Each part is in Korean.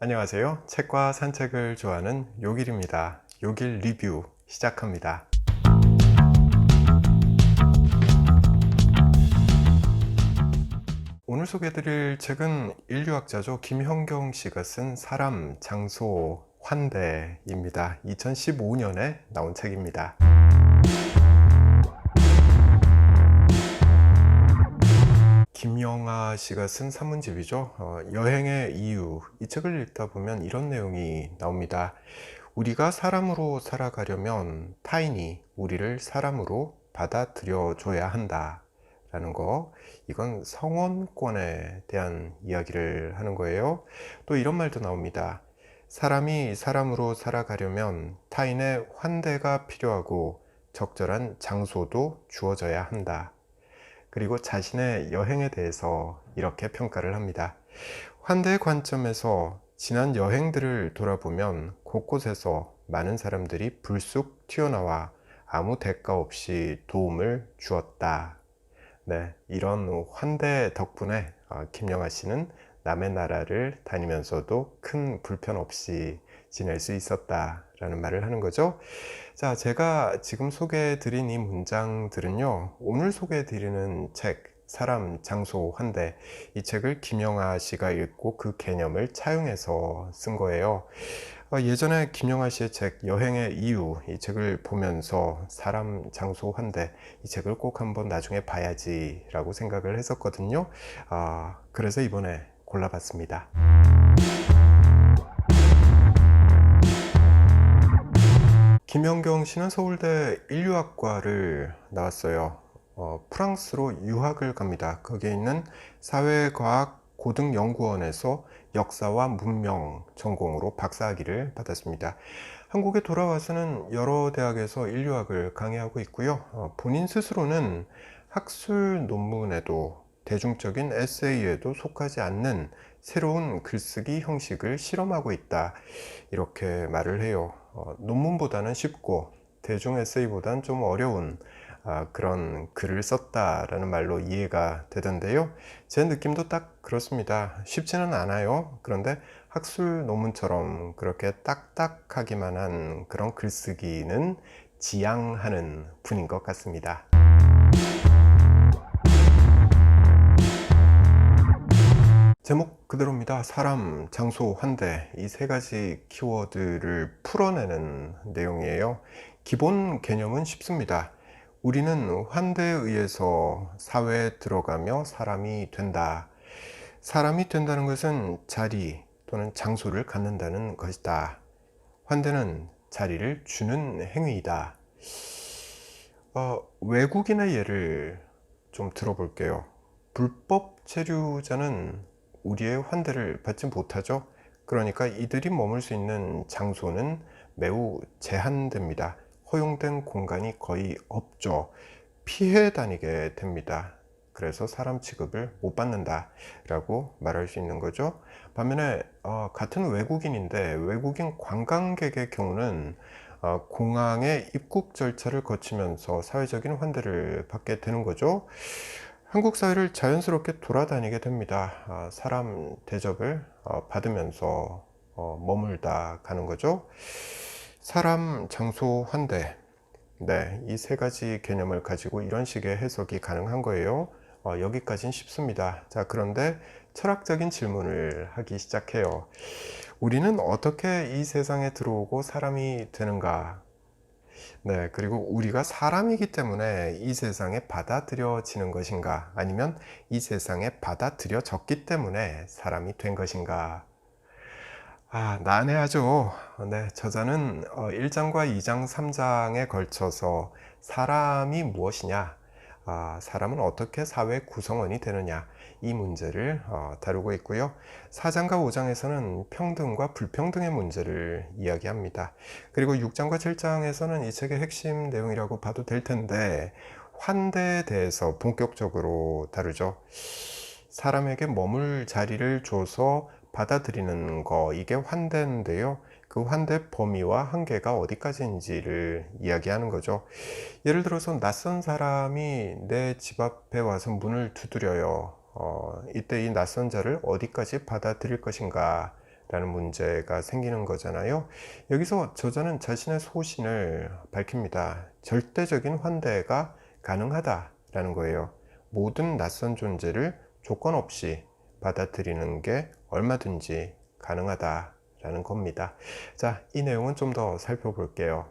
안녕하세요. 책과 산책을 좋아하는 요길입니다. 요길 리뷰 시작합니다. 오늘 소개해드릴 책은 인류학자죠. 김현경 씨가 쓴 사람, 장소, 환대입니다. 2015년에 나온 책입니다. 김영하 씨가 쓴 산문집이죠. 어, 여행의 이유. 이 책을 읽다 보면 이런 내용이 나옵니다. 우리가 사람으로 살아가려면 타인이 우리를 사람으로 받아들여 줘야 한다. 라는 거. 이건 성원권에 대한 이야기를 하는 거예요. 또 이런 말도 나옵니다. 사람이 사람으로 살아가려면 타인의 환대가 필요하고 적절한 장소도 주어져야 한다. 그리고 자신의 여행에 대해서 이렇게 평가를 합니다. 환대의 관점에서 지난 여행들을 돌아보면 곳곳에서 많은 사람들이 불쑥 튀어나와 아무 대가 없이 도움을 주었다. 네, 이런 환대 덕분에 어, 김영하 씨는 남의 나라를 다니면서도 큰 불편 없이 지낼 수 있었다라는 말을 하는 거죠. 자, 제가 지금 소개해 드린 이 문장들은요, 오늘 소개해 드리는 책, 사람, 장소, 환대, 이 책을 김영하 씨가 읽고 그 개념을 차용해서 쓴 거예요. 어, 예전에 김영하 씨의 책, 여행의 이유, 이 책을 보면서 사람, 장소, 환대, 이 책을 꼭 한번 나중에 봐야지 라고 생각을 했었거든요. 아, 그래서 이번에 골라봤습니다. 김현경 씨는 서울대 인류학과를 나왔어요. 어, 프랑스로 유학을 갑니다. 거기에 있는 사회과학 고등연구원에서 역사와 문명 전공으로 박사학위를 받았습니다. 한국에 돌아와서는 여러 대학에서 인류학을 강의하고 있고요. 어, 본인 스스로는 학술 논문에도 대중적인 에세이에도 속하지 않는 새로운 글쓰기 형식을 실험하고 있다. 이렇게 말을 해요. 어, 논문보다는 쉽고 대중 에세이보다는 좀 어려운 아, 그런 글을 썼다라는 말로 이해가 되던데요. 제 느낌도 딱 그렇습니다. 쉽지는 않아요. 그런데 학술 논문처럼 그렇게 딱딱하기만 한 그런 글쓰기는 지향하는 분인 것 같습니다. 제목 그대로입니다. 사람, 장소, 환대 이 세 가지 키워드를 풀어내는 내용이에요. 기본 개념은 쉽습니다. 우리는 환대에 의해서 사회에 들어가며 사람이 된다. 사람이 된다는 것은 자리 또는 장소를 갖는다는 것이다. 환대는 자리를 주는 행위이다. 어, 외국인의 예를 좀 들어볼게요. 불법 체류자는 우리의 환대를 받지 못하죠. 그러니까 이들이 머물 수 있는 장소는 매우 제한됩니다. 허용된 공간이 거의 없죠. 피해 다니게 됩니다. 그래서 사람 취급을 못 받는다 라고 말할 수 있는 거죠. 반면에 어, 같은 외국인인데 외국인 관광객의 경우는 어, 공항의 입국 절차를 거치면서 사회적인 환대를 받게 되는 거죠. 한국 사회를 자연스럽게 돌아다니게 됩니다. 아, 사람 대접을 어, 받으면서 어, 머물다 가는 거죠. 사람, 장소, 환대. 네, 이 세 가지 개념을 가지고 이런 식의 해석이 가능한 거예요. 어, 여기까지는 쉽습니다. 자, 그런데 철학적인 질문을 하기 시작해요. 우리는 어떻게 이 세상에 들어오고 사람이 되는가? 네, 그리고 우리가 사람이기 때문에 이 세상에 받아들여지는 것인가? 아니면 이 세상에 받아들여졌기 때문에 사람이 된 것인가? 아, 난해하죠. 네, 저자는 1장과 어, 2장, 3장에 걸쳐서 사람이 무엇이냐, 아, 사람은 어떻게 사회 구성원이 되느냐, 이 문제를 어, 다루고 있고요. 4장과 5장에서는 평등과 불평등의 문제를 이야기합니다. 그리고 6장과 7장에서는 이 책의 핵심 내용이라고 봐도 될 텐데 환대에 대해서 본격적으로 다루죠. 사람에게 머물 자리를 줘서 받아들이는 거 이게 환대인데요. 그 환대 범위와 한계가 어디까지인지를 이야기하는 거죠. 예를 들어서 낯선 사람이 내 집 앞에 와서 문을 두드려요. 어, 이때 이 낯선 자를 어디까지 받아들일 것인가 라는 문제가 생기는 거잖아요. 여기서 저자는 자신의 소신을 밝힙니다. 절대적인 환대가 가능하다라는 거예요. 모든 낯선 존재를 조건 없이 받아들이는 게 얼마든지 가능하다라는 겁니다. 자, 이 내용은 좀 더 살펴볼게요.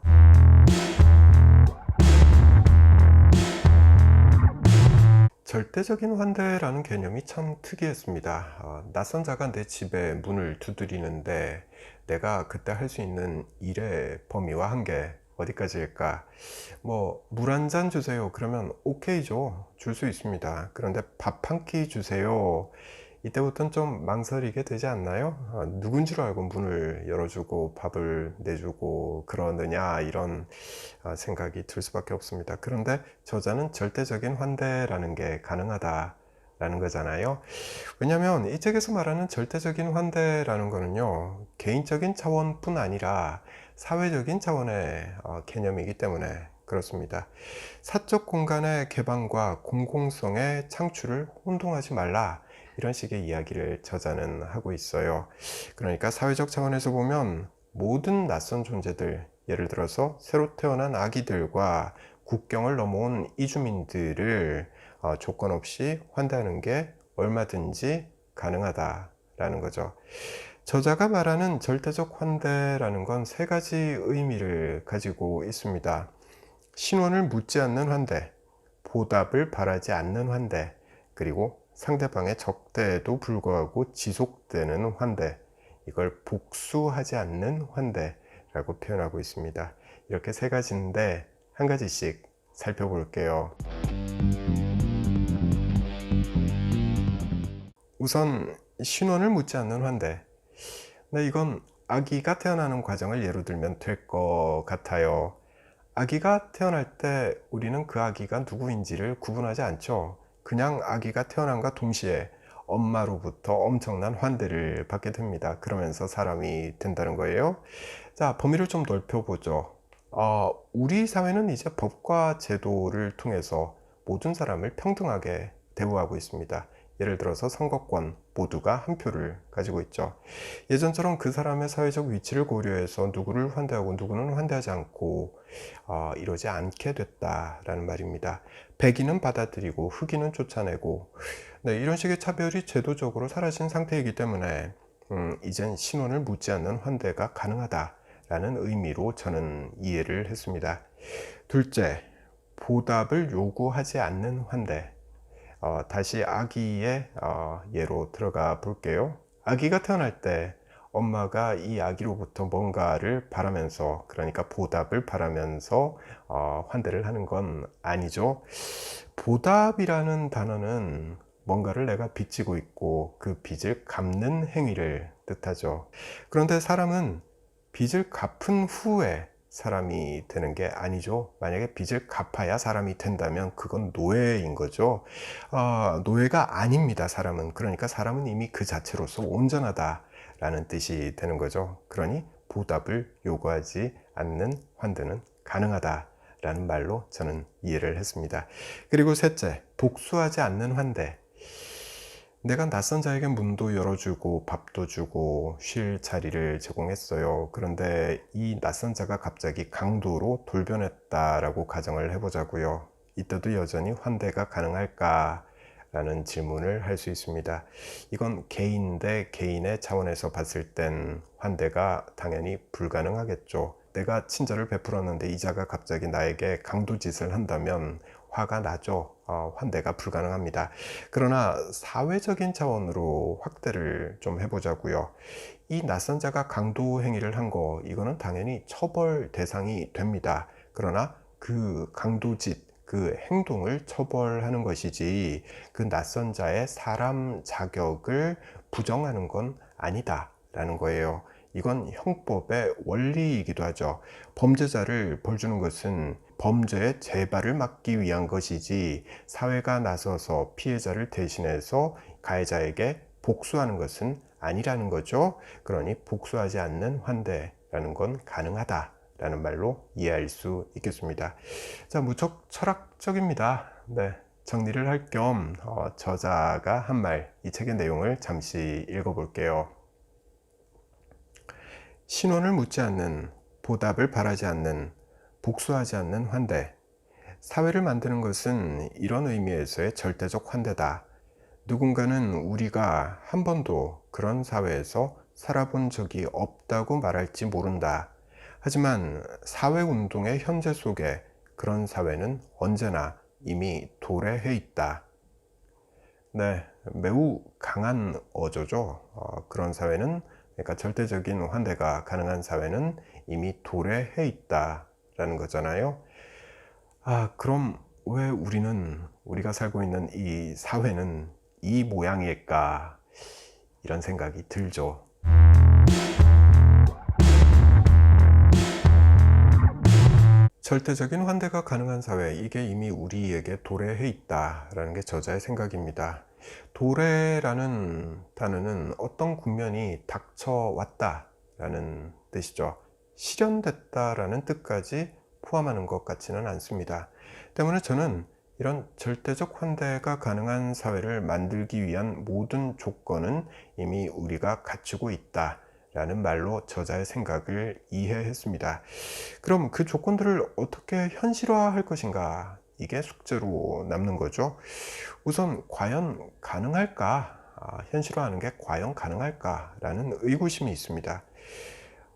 절대적인 환대라는 개념이 참 특이했습니다. 어, 낯선 자가 내 집에 문을 두드리는데 내가 그때 할 수 있는 일의 범위와 한계 어디까지일까? 뭐, 물 한 잔 주세요. 그러면 오케이죠. 줄 수 있습니다. 그런데 밥 한 끼 주세요. 이때부터는 좀 망설이게 되지 않나요? 아, 누군 줄 알고 문을 열어주고 밥을 내주고 그러느냐 이런 아, 생각이 들 수밖에 없습니다. 그런데 저자는 절대적인 환대라는 게 가능하다라는 거잖아요. 왜냐하면 이 책에서 말하는 절대적인 환대라는 거는요 개인적인 차원뿐 아니라 사회적인 차원의 어, 개념이기 때문에 그렇습니다. 사적 공간의 개방과 공공성의 창출을 혼동하지 말라. 이런 식의 이야기를 저자는 하고 있어요. 그러니까 사회적 차원에서 보면 모든 낯선 존재들, 예를 들어서 새로 태어난 아기들과 국경을 넘어온 이주민들을 어, 조건 없이 환대하는 게 얼마든지 가능하다라는 거죠. 저자가 말하는 절대적 환대라는 건 세 가지 의미를 가지고 있습니다. 신원을 묻지 않는 환대, 보답을 바라지 않는 환대, 그리고 상대방의 적대에도 불구하고 지속되는 환대, 이걸 복수하지 않는 환대 라고 표현하고 있습니다. 이렇게 세 가지인데 한 가지씩 살펴볼게요. 우선 신원을 묻지 않는 환대. 네, 이건 아기가 태어나는 과정을 예로 들면 될 것 같아요. 아기가 태어날 때 우리는 그 아기가 누구인지를 구분하지 않죠. 그냥 아기가 태어난과 동시에 엄마로부터 엄청난 환대를 받게 됩니다. 그러면서 사람이 된다는 거예요. 자, 범위를 좀 넓혀보죠. 어, 우리 사회는 이제 법과 제도를 통해서 모든 사람을 평등하게 대우하고 있습니다. 예를 들어서 선거권 모두가 한 표를 가지고 있죠. 예전처럼 그 사람의 사회적 위치를 고려해서 누구를 환대하고 누구는 환대하지 않고 어, 이러지 않게 됐다라는 말입니다. 백인은 받아들이고 흑인은 쫓아내고 네, 이런 식의 차별이 제도적으로 사라진 상태이기 때문에 음, 이젠 신원을 묻지 않는 환대가 가능하다라는 의미로 저는 이해를 했습니다. 둘째, 보답을 요구하지 않는 환대. 어, 다시 아기의 어, 예로 들어가 볼게요. 아기가 태어날 때 엄마가 이 아기로부터 뭔가를 바라면서 그러니까 보답을 바라면서 어, 환대를 하는 건 아니죠. 보답이라는 단어는 뭔가를 내가 빚지고 있고 그 빚을 갚는 행위를 뜻하죠. 그런데 사람은 빚을 갚은 후에 사람이 되는 게 아니죠. 만약에 빚을 갚아야 사람이 된다면 그건 노예인 거죠. 어, 노예가 아닙니다. 사람은. 그러니까 사람은 이미 그 자체로서 온전하다라는 뜻이 되는 거죠. 그러니 보답을 요구하지 않는 환대는 가능하다라는 말로 저는 이해를 했습니다. 그리고 셋째, 복수하지 않는 환대. 내가 낯선 자에게 문도 열어주고 밥도 주고 쉴 자리를 제공했어요. 그런데 이 낯선 자가 갑자기 강도로 돌변했다라고 가정을 해보자고요. 이때도 여전히 환대가 가능할까? 라는 질문을 할 수 있습니다. 이건 개인 대 개인의 차원에서 봤을 땐 환대가 당연히 불가능하겠죠. 내가 친절을 베풀었는데 이자가 갑자기 나에게 강도짓을 한다면 화가 나죠. 어, 환대가 불가능합니다. 그러나 사회적인 차원으로 확대를 좀 해보자고요. 이 낯선 자가 강도 행위를 한 거, 이거는 당연히 처벌 대상이 됩니다. 그러나 그 강도짓, 그 행동을 처벌하는 것이지 그 낯선 자의 사람 자격을 부정하는 건 아니다라는 거예요. 이건 형법의 원리이기도 하죠. 범죄자를 벌 주는 것은 범죄의 재발을 막기 위한 것이지 사회가 나서서 피해자를 대신해서 가해자에게 복수하는 것은 아니라는 거죠. 그러니 복수하지 않는 환대라는 건 가능하다. 라는 말로 이해할 수 있겠습니다. 자, 무척 철학적입니다. 네. 정리를 할겸 어, 저자가 한 말, 이 책의 내용을 잠시 읽어볼게요. 신원을 묻지 않는, 보답을 바라지 않는, 복수하지 않는 환대. 사회를 만드는 것은 이런 의미에서의 절대적 환대다. 누군가는 우리가 한 번도 그런 사회에서 살아본 적이 없다고 말할지 모른다. 하지만 사회운동의 현재 속에 그런 사회는 언제나 이미 도래해 있다. 네, 매우 강한 어조죠. 어, 그런 사회는, 그러니까 절대적인 환대가 가능한 사회는 이미 도래해 있다라는 거잖아요. 아, 그럼 왜 우리는, 우리가 살고 있는 이 사회는 이 모양일까? 이런 생각이 들죠. 절대적인 환대가 가능한 사회, 이게 이미 우리에게 도래해 있다라는 게 저자의 생각입니다. 도래라는 단어는 어떤 국면이 닥쳐왔다라는 뜻이죠. 실현됐다라는 뜻까지 포함하는 것 같지는 않습니다. 때문에 저는 이런 절대적 환대가 가능한 사회를 만들기 위한 모든 조건은 이미 우리가 갖추고 있다. 라는 말로 저자의 생각을 이해했습니다. 그럼 그 조건들을 어떻게 현실화할 것인가? 이게 숙제로 남는 거죠. 우선, 과연 가능할까? 아, 현실화하는 게 과연 가능할까? 라는 의구심이 있습니다.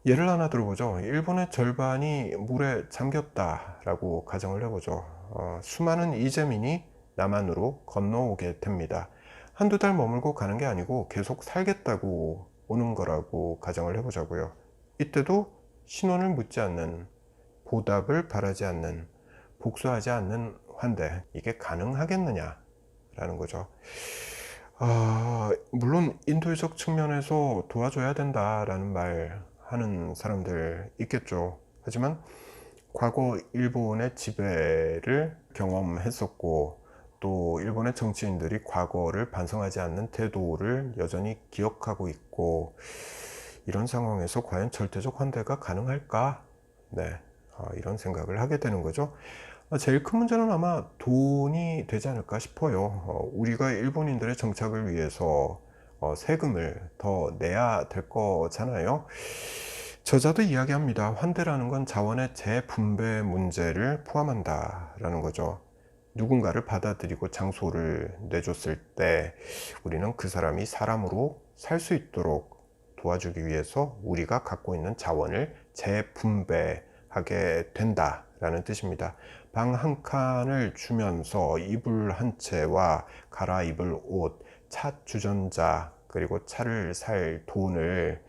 예를 하나 들어보죠. 일본의 절반이 물에 잠겼다라고 가정을 해보죠. 어, 수많은 이재민이 남한으로 건너오게 됩니다. 한두 달 머물고 가는 게 아니고 계속 살겠다고 오는 거라고 가정을 해보자고요. 이때도 신원을 묻지 않는, 보답을 바라지 않는, 복수하지 않는 환대, 이게 가능하겠느냐라는 거죠. 아, 물론 인도적 측면에서 도와줘야 된다라는 말 하는 사람들 있겠죠. 하지만 과거 일본의 지배를 경험했었고, 또 일본의 정치인들이 과거를 반성하지 않는 태도를 여전히 기억하고 있고 이런 상황에서 과연 절대적 환대가 가능할까? 네, 어, 이런 생각을 하게 되는 거죠. 어, 제일 큰 문제는 아마 돈이 되지 않을까 싶어요. 어, 우리가 일본인들의 정착을 위해서 어, 세금을 더 내야 될 거잖아요. 저자도 이야기합니다. 환대라는 건 자원의 재분배 문제를 포함한다라는 거죠. 누군가를 받아들이고 장소를 내줬을 때 우리는 그 사람이 사람으로 살 수 있도록 도와주기 위해서 우리가 갖고 있는 자원을 재분배하게 된다라는 뜻입니다. 방 한 칸을 주면서 이불 한 채와 갈아입을 옷, 차 주전자, 그리고 차를 살 돈을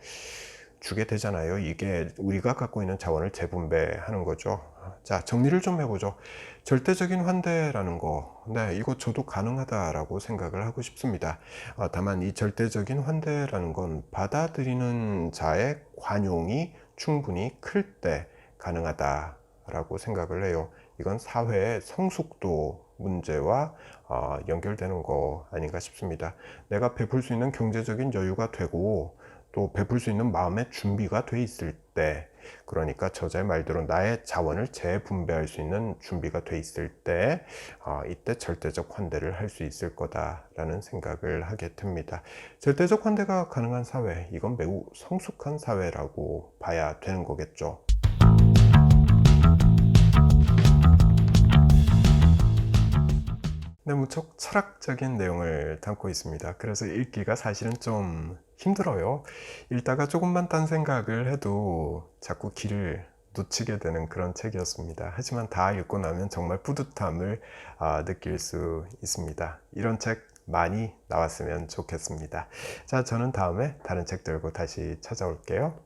주게 되잖아요. 이게 우리가 갖고 있는 자원을 재분배하는 거죠. 자, 정리를 좀 해보죠. 절대적인 환대라는 거, 네, 이거 저도 가능하다라고 생각을 하고 싶습니다. 어, 다만 이 절대적인 환대라는 건 받아들이는 자의 관용이 충분히 클 때 가능하다라고 생각을 해요. 이건 사회의 성숙도 문제와 어, 연결되는 거 아닌가 싶습니다. 내가 베풀 수 있는 경제적인 여유가 되고 또 베풀 수 있는 마음의 준비가 돼 있을 때 그러니까 저자의 말대로 나의 자원을 재분배할 수 있는 준비가 돼 있을 때 어, 이때 절대적 환대를 할 수 있을 거다라는 생각을 하게 됩니다. 절대적 환대가 가능한 사회 이건 매우 성숙한 사회라고 봐야 되는 거겠죠. 네, 무척 철학적인 내용을 담고 있습니다. 그래서 읽기가 사실은 좀 힘들어요. 읽다가 조금만 딴 생각을 해도 자꾸 길을 놓치게 되는 그런 책이었습니다. 하지만 다 읽고 나면 정말 뿌듯함을 아, 느낄 수 있습니다. 이런 책 많이 나왔으면 좋겠습니다. 자, 저는 다음에 다른 책 들고 다시 찾아올게요.